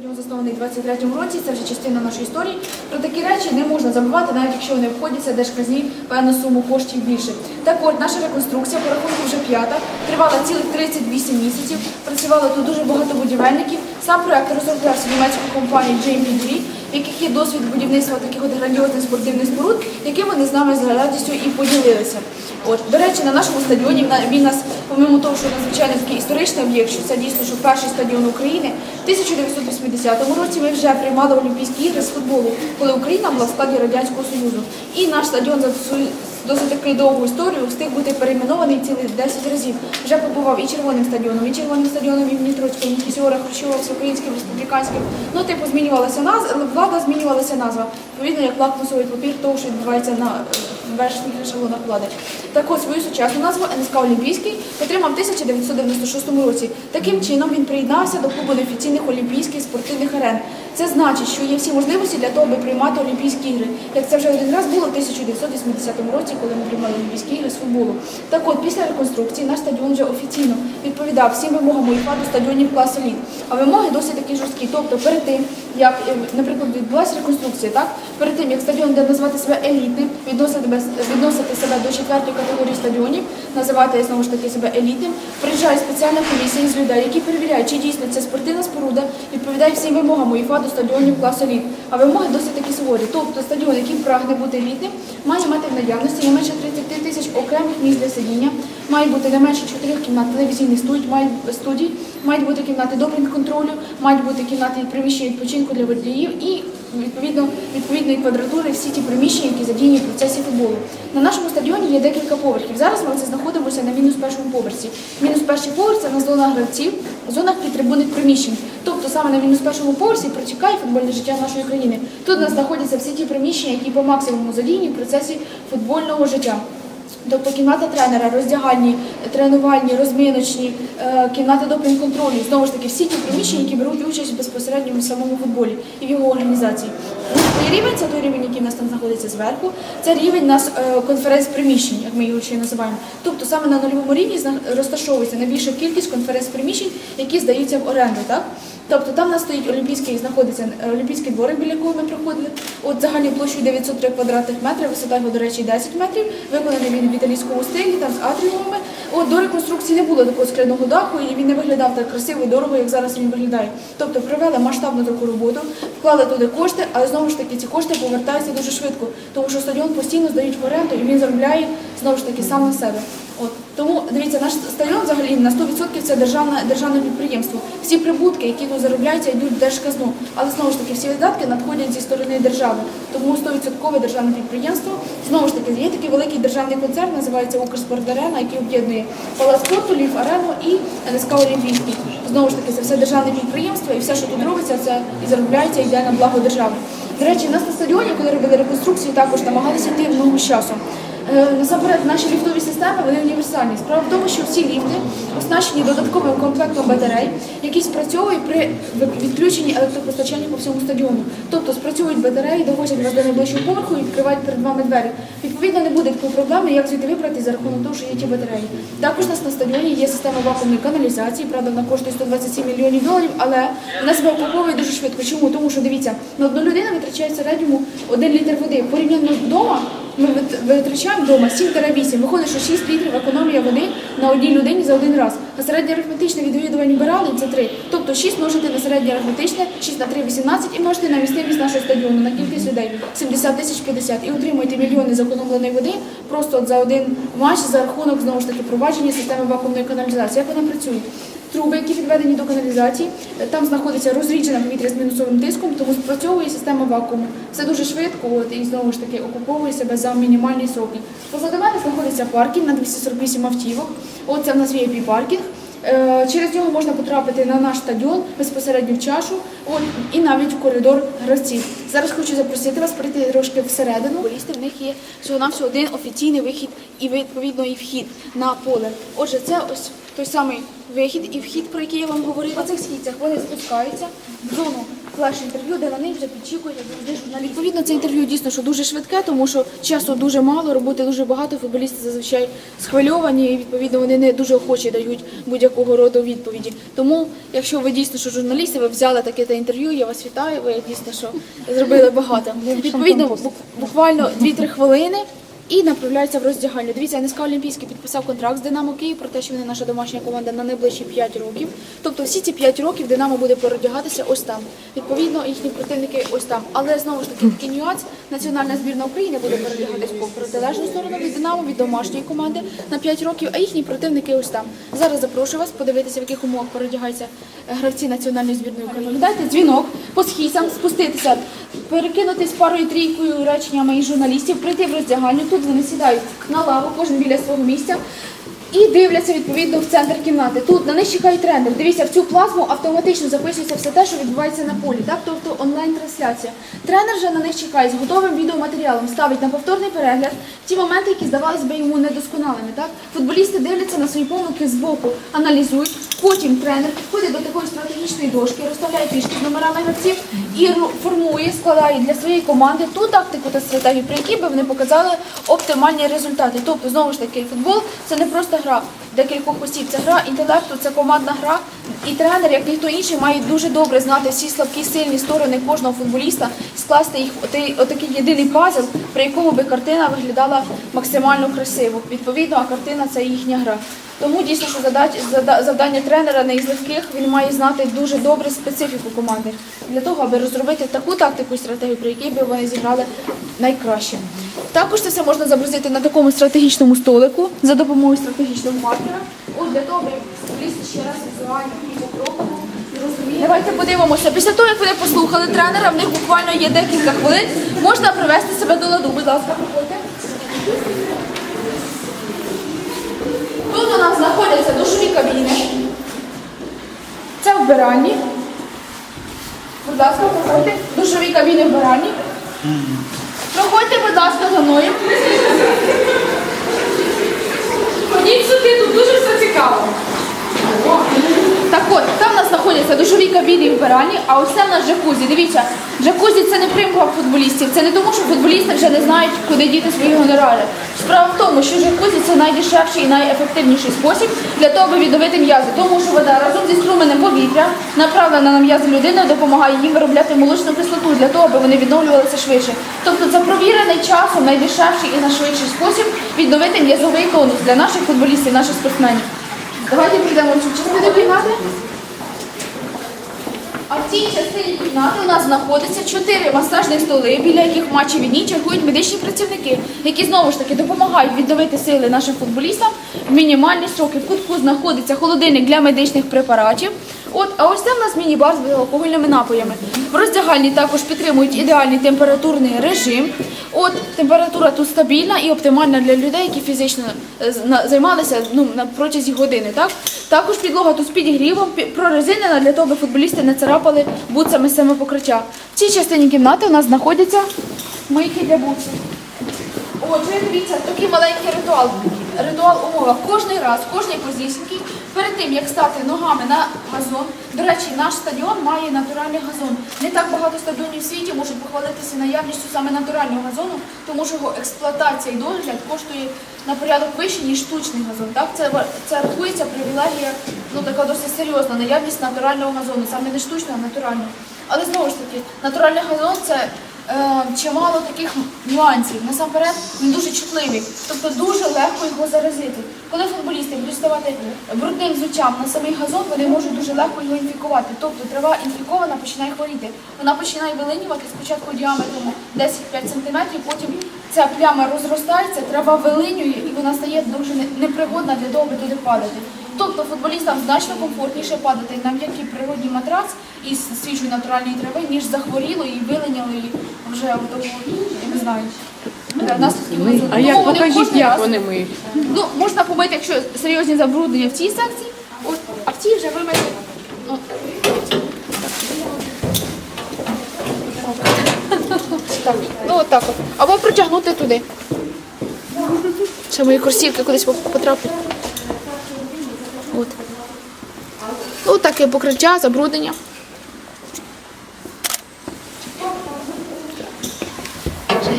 Стадіон заснований у 23-му році, це вже частина нашої історії. Про такі речі не можна забувати, навіть якщо вони обходяться держказні певну суму коштів більше. Так от, наша реконструкція по рахунку вже п'ята, тривала цілих 38 місяців. Працювало тут дуже багато будівельників. Сам проект розроблявся німецькою компанією JMPD, яких є досвід будівництва таких от грандіозних спортивних споруд, якими вони з нами з радістю і поділилися. От, до речі, на нашому стадіоні він нас, помимо того, що надзвичайно такий історичний об'єкт, що це дійсно що перший стадіон України. В 1980 році ми вже приймали Олімпійські ігри з футболу, коли Україна була в складі Радянського Союзу. І наш стадіон за досить таку довгу історію встиг бути перейменований цілих 10 разів. Вже побував і червоним стадіоном, і червоним стадіоном і Троцького, і Кісіора, Хрущова, Всеукраїнським, Республіканським. Ну, типу, змінювалася назва, влада змінювалася назва. Відповідно, як лакмусовий папір того, що відбувається на е, верхніх ешелонах влади. Так от свою сучасну назву НСК Олімпійський отримав в 1996 році. Таким чином він приєднався до клубу неофіційних олімпійських спортивних арен. Це значить, що є всі можливості для того, аби приймати Олімпійські ігри. Як це вже один раз було в 1980 році, коли ми приймали Олімпійські ігри з футболу. Так от, після реконструкції наш стадіон вже офіційно відповідав всім вимогам УЄФА до стадіонів класу літ. А вимоги досить такі жорсткі. Тобто, перед тим, як, е, наприклад, відбулася реконструкція, так перед тим як стадіон буде назвати себе елітним, відносити, відносити себе до четвертої категорії стадіонів, називати знову ж таки себе елітним, приїжджає спеціальна комісія з людей, які перевіряють, чи дійсно ця спортивна споруда відповідає всім вимогам УЄФА до стадіонів класу еліт. А вимоги досить такі суворі. Тобто стадіон, який прагне бути елітним, має мати в наявності не менше 30 тисяч окремих місць для сидіння, має бути не менше чотирьох кімнат телевізійних студій, мають студій, мають бути кімнати допінг-контролю, мають бути кімнати приміщення відпочинку для водіїв і відповідно відповідної квадратури всі ті приміщення, які задіяні в процесі футболу. На нашому стадіоні є декілька поверхів. Зараз ми знаходимося на мінус першому поверсі. Мінус перший поверх це на зона гравців, зонах підтрибунних приміщень. Тобто саме на мінус першому поверсі протікає футбольне життя нашої країни. Тут у нас знаходяться всі ті приміщення, які по максимуму задіяні в процесі футбольного життя. Тобто кімната тренера, роздягальні, тренувальні, розминочні, е, кімната допінг-контролю. Знову ж таки, всі ті приміщення, які беруть участь безпосередньо в самому футболі і в його організації. Той рівень це той рівень, який в нас там знаходиться зверху. Це рівень нас е, конференц-приміщень, як ми його ще називаємо. Тобто саме на нульовому рівні розташовується найбільша кількість конференц-приміщень, які здаються в оренду. Так? Тобто там у нас стоїть олімпійський, знаходиться е, олімпійський дворик, біля якого ми проходили. От загальною площею 903 квадратних метрів, висота його, до речі, 10 метрів. Виконаний він в італійському стилі, там з атріумами. От до реконструкції не було такого скляного даху, і він не виглядав так красиво і дорого, як зараз він виглядає. Тобто провели масштабну таку роботу, вклали туди кошти, але знову ж таки ці кошти повертаються дуже швидко, тому що стадіон постійно здають в оренду і він заробляє знову ж таки сам на себе. Тому дивіться, наш стадіон взагалі на 100% це державне державне підприємство. Всі прибутки, які тут заробляються, йдуть в держказну. Але знову ж таки, всі видатки надходять зі сторони держави. Тому 100% державне підприємство. Знову ж таки, є такий великий державний концерн, називається Укрспорт Арена, який об'єднує Палац спорту, Львів Арену і НСК Олімпійський. Знову ж таки, це все державне підприємство, і все, що тут робиться, це і заробляється, і йде на благо держави. До речі, нас на стадіоні, коли робили реконструкцію, також намагалися йти в ногу з часом. Е, Насамперед, наші ліфтові системи вони універсальні. Справа в тому, що всі ліфти оснащені додатковим комплектом батарей, які спрацьовують при відключенні електропостачання по всьому стадіону. Тобто спрацьовують батареї, довозять вас до найближчого поверху і відкривають перед вами двері. Відповідно, не буде такої проблеми, як звідти вибрати за рахунок того, що є ті батареї. Також у нас на стадіоні є система вакуумної каналізації, правда, вона коштує 127 мільйонів доларів, але вона себе окуповує дуже швидко. Чому? Тому що дивіться, на одну людину витрачає в середньому 1 літр води. Порівняно вдома ми вит- витрачаємо вдома 7-8. Виходить, що 6 літрів економія води на одній людині за один раз. А середнє арифметичне відвідування бирали це 3. Тобто 6 множити на середнє арифметичне, 6 на 3 – 18 і множити на місцевість нашого стадіону, на кількість людей 70 тисяч 50. І отримуєте мільйони зекономленої води просто от за один матч за рахунок знову ж таки провадження системи вакуумної каналізації. Як вона працює? Труби, які підведені до каналізації, там знаходиться розріджене повітря з мінусовим тиском, тому спрацьовує система вакууму. Все дуже швидко, от і знову ж таки окуповує себе за мінімальні сроки. Позаду мене знаходиться паркінг на 248 автівок. От це в нас VIP паркінг. Е, Через нього можна потрапити на наш стадіон безпосередньо в чашу, от і навіть в коридор гравців. Зараз хочу запросити вас прийти трошки всередину. Футболісти, в них є всього на всього один офіційний вихід і відповідно і вхід на поле. Отже, це ось той самий вихід і вхід, про який я вам говорила. По цих східцях вони спускаються в зону флеш-інтерв'ю, де на них вже підчікують як завжди журналіст. Відповідно, це інтерв'ю дійсно що дуже швидке, тому що часу дуже мало, роботи дуже багато. Футболісти зазвичай схвильовані, і відповідно вони не дуже охоче дають будь-якого роду відповіді. Тому, якщо ви дійсно що журналісти, ви взяли таке те інтерв'ю, я вас вітаю. Ви дійсно що зробили багато. Відповідно, буквально 2-3 хвилини. І направляються в роздягальню. Дивіться, НСК Олімпійський підписав контракт з Динамо Київ про те, що вони наша домашня команда на найближчі 5 років. Тобто всі ці 5 років Динамо буде переодягатися ось там. Відповідно, їхні противники ось там. Але знову ж таки такий нюанс. Національна збірна України буде переодягатись по протилежну сторону від Динамо, від домашньої команди на 5 років, а їхні противники ось там. Зараз запрошую вас подивитися, в яких умовах переодягаються гравці національної збірної України. Дайте дзвінок по схісам, спуститися, перекинутись парою трійкою реченнями із журналістів, прийти в роздягальню. Тут вони сідають на лаву, кожен біля свого місця. І дивляться відповідно в центр кімнати. Тут на них чекає тренер. Дивіться, в цю плазму автоматично записується все те, що відбувається на полі, так тобто онлайн-трансляція. Тренер вже на них чекає з готовим відеоматеріалом, ставить на повторний перегляд ті моменти, які здавалось би йому недосконалими. Так футболісти дивляться на свої помилки збоку, аналізують. Потім тренер підходить до такої стратегічної дошки, розставляє фішки з номерами гравців і формує, складає для своєї команди ту тактику та стратегію, при якій би вони показали оптимальні результати. Тобто, знову ж таки, футбол це не просто гра декількох осіб, це гра інтелекту, це командна гра. І тренер, як ніхто інший, має дуже добре знати всі слабкі сильні сторони кожного футболіста, скласти їх отакий єдиний пазл, при якому би картина виглядала максимально красиво. Відповідно, а картина це їхня гра. Тому дійсно, що задач, зада- завдання тренера не із легких, він має знати дуже добре специфіку команди для того, аби розробити таку тактику і стратегію, при якій би вони зіграли найкраще. Також це все можна зобразити на такому стратегічному столику за допомогою стратегічного маркера. От для того, аби ще раз візуально і покроково. Давайте подивимося. Після того, як вони послухали тренера, в них буквально є декілька хвилин. Можна привести себе до ладу. Будь ласка, проходьте. Тут у нас знаходяться душові кабіни. Це. Будь ласка, проходьте. Душові кабіни в вбиральні. Проходьте, будь ласка, за мною. Ходіть сюди, тут дуже все цікаво. Так от, там у нас знаходяться душові кабіни і вбиральні, а ось це в нас джакузі. Дивіться, джакузі це не примха футболістів. Це не тому, що футболісти вже не знають, куди діти свої гонорари. Справа в тому, що джакузі це найдешевший і найефективніший спосіб для того, аби відновити м'язи. Тому що вода разом зі струменем повітря, направлена на м'язи людини, допомагає їм виробляти молочну кислоту для того, аби вони відновлювалися швидше. Тобто це провірений часом найдешевший і найшвидший спосіб відновити м'язовий тонус для наших футболістів, наших спортсменів. Давайте прийдемо в цю частину кімнати. А в цій частині кімнати у нас знаходиться чотири масажні столи, біля яких матчі відні чергують медичні працівники, які знову ж таки допомагають відновити сили нашим футболістам в мінімальні строки. В кутку знаходиться холодильник для медичних препаратів. От, а ось це в нас міні-бар з алкогольними напоями. В роздягальні також підтримують ідеальний температурний режим. От температура тут стабільна і оптимальна для людей, які фізично е, займалися ну, на протязі години. Так? Також підлога тут з підігрівом, прорезинена для того, аби футболісти не царапали бутсами саме покриття. В цій частині кімнати у нас знаходяться мийки для бутсів. Отже, дивіться, такий маленький ритуал. Ритуал умова. Кожний раз, кожній позиції, перед тим як стати ногами на газон. До речі, наш стадіон має натуральний газон. Не так багато стадіонів в світі можуть похвалитися наявністю саме натурального газону, тому що його експлуатація і догляд коштує на порядок вище, ніж штучний газон. Так, це, це рахується привілегія, ну така досить серйозна наявність натурального газону, саме не штучного, а натурального. Але знову ж таки, натуральний газон це е, чимало таких нюансів. Насамперед, він дуже чутливий, тобто дуже легко його заразити. Коли футболісти будуть ставати брудним взуттям на самий газон, вони можуть дуже легко його інфікувати. Тобто трава інфікована починає хворіти. Вона починає вилинювати спочатку діаметром 10-5 см, потім ця пляма розростається, трава вилинює і вона стає дуже непригодна для того, аби туди падати. Тобто футболістам значно комфортніше падати на м'який природній матрац із свіжої натуральної трави, ніж захворілої, вилинялої вже от того, я не знаю. А як покажіть, як вони миють? Ну, можна помити, якщо серйозні забруднення в цій секції, от, а в цій вже вимити. Ну, так, ну от так от. Або протягнути туди. Ще мої кросівки кудись потраплять. От. Ну, таке покриття, забруднення.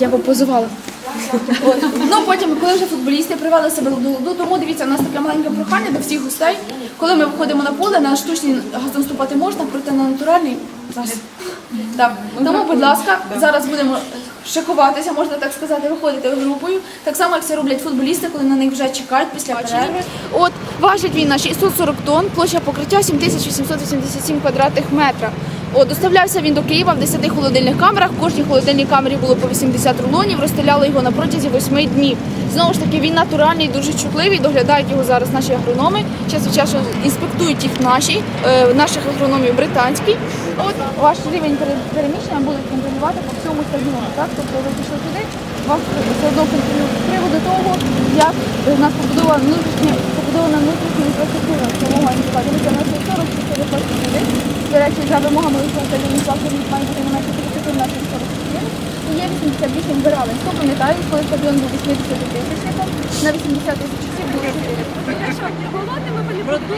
Я попозувала. От. Ну потім, коли вже футболісти привели себе до ладу, тому дивіться, у нас таке маленьке прохання до всіх гостей. Коли ми виходимо на поле, на штучний газон ступати можна, проте на натуральний нас. Так. Тому, будь ласка, зараз будемо шикуватися, можна так сказати, виходити групою. Так само, як це роблять футболісти, коли на них вже чекають після перерви. От важить він на 640 тонн, площа покриття 7887 квадратних метрів. От, доставлявся він до Києва в 10 холодильних камерах. В кожній холодильній камері було по 80 рулонів, розстріляли його на протязі 8 днів. Знову ж таки, він натуральний, дуже чутливий. Доглядають його зараз наші агрономи. Час від часу інспектують їх наші, е, наших агрономів британські. От ваш рівень переміщення будуть контролювати по всьому стадіону. Так, тобто ви пішли туди, вас все одно контролюють з приводу того, як у нас побудована внутрішня побудована внутрішня інфраструктура. Тому маємо сказати, що у нас є 40 4 хочуть туди. До речі, за вимогами стадіону закладів має бути не менше 30 на 44. І є 88 вбирали. Хто пам'ятає, коли стадіон був 80 тисячником, на 80 тисяч осіб було 4.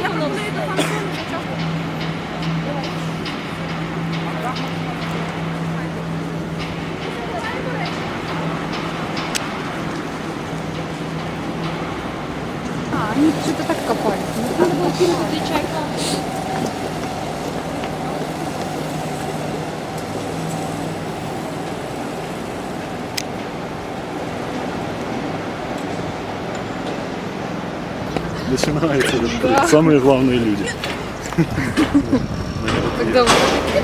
А, Они что-то так копали. Надо было перекрыть чайку. Начинается да. самые главные люди. Тогда вы... Ты